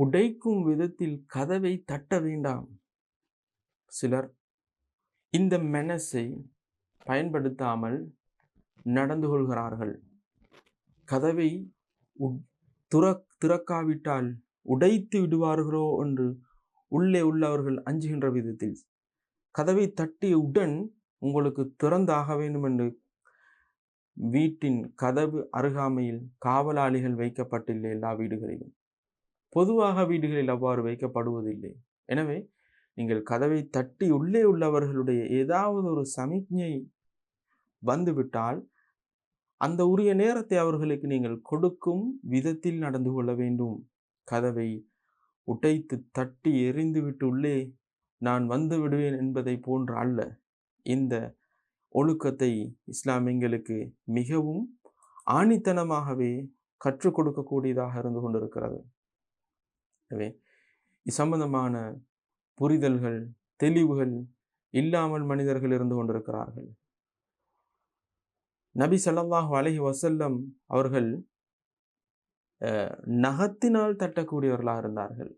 உடைக்கும் விதத்தில் கதவை தட்ட வேண்டாம். சிலர் இந்த மெனஸை பயன்படுத்தாமல் நடந்து கொள்கிறார்கள். கதவை உட்- துற திறக்காவிட்டால் உடைத்து விடுவார்களோ என்று உள்ளே உள்ளவர்கள் அஞ்சுகின்ற விதத்தில். கதவை தட்டிய உடன் உங்களுக்கு திறந்தாக வேண்டும் என்று வீட்டின் கதவு அருகாமையில் காவலாளிகள் வைக்கப்பட்டுள்ள எல்லா வீடுகளிலும். பொதுவாக வீடுகளில் அவ்வாறு வைக்கப்படுவதில்லை. எனவே நீங்கள் கதவை தட்டி உள்ளே உள்ளவர்களுடைய ஏதாவது ஒரு சமிக்ஞை வந்துவிட்டால் அந்த உரிய நேரத்தை அவர்களுக்கு நீங்கள் கொடுக்கும் விதத்தில் நடந்து கொள்ள வேண்டும். கதவை உடைத்து தட்டி எறிந்துவிட்டு உள்ளே நான் வந்து விடுவேன் என்பதை போன்று அல்ல. இந்த ஒழுக்கத்தை இஸ்லாம் எங்களுக்கு மிகவும் ஆணித்தனமாகவே கற்றுக் கொடுக்கக்கூடியதாக இருந்து கொண்டிருக்கிறது. எனவே இது சம்பந்தமான புரிதல்கள் தெளிவுகள் இல்லாமல் மனிதர்கள் இருந்து கொண்டிருக்கிறார்கள். நபி ஸல்லல்லாஹு அலஹி வசல்லம் அவர்கள் அஹ், நகத்தினால் தட்டக்கூடியவர்களாக இருந்தார்கள்.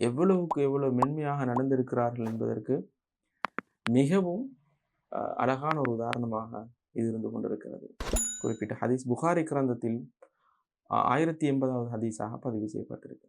எவ்வளவுக்கு எவ்வளவு மென்மையாக நடந்திருக்கிறார்கள் என்பதற்கு மிகவும் அழகான ஒரு உதாரணமாக இது இருந்து கொண்டிருக்கிறது. குறிப்பிட்ட ஹதீஸ் புகாரி கிரந்தத்தில் ஆயிரத்தி எண்பதாவது ஹதீஸாக பதிவு செய்யப்பட்டிருக்கிறது.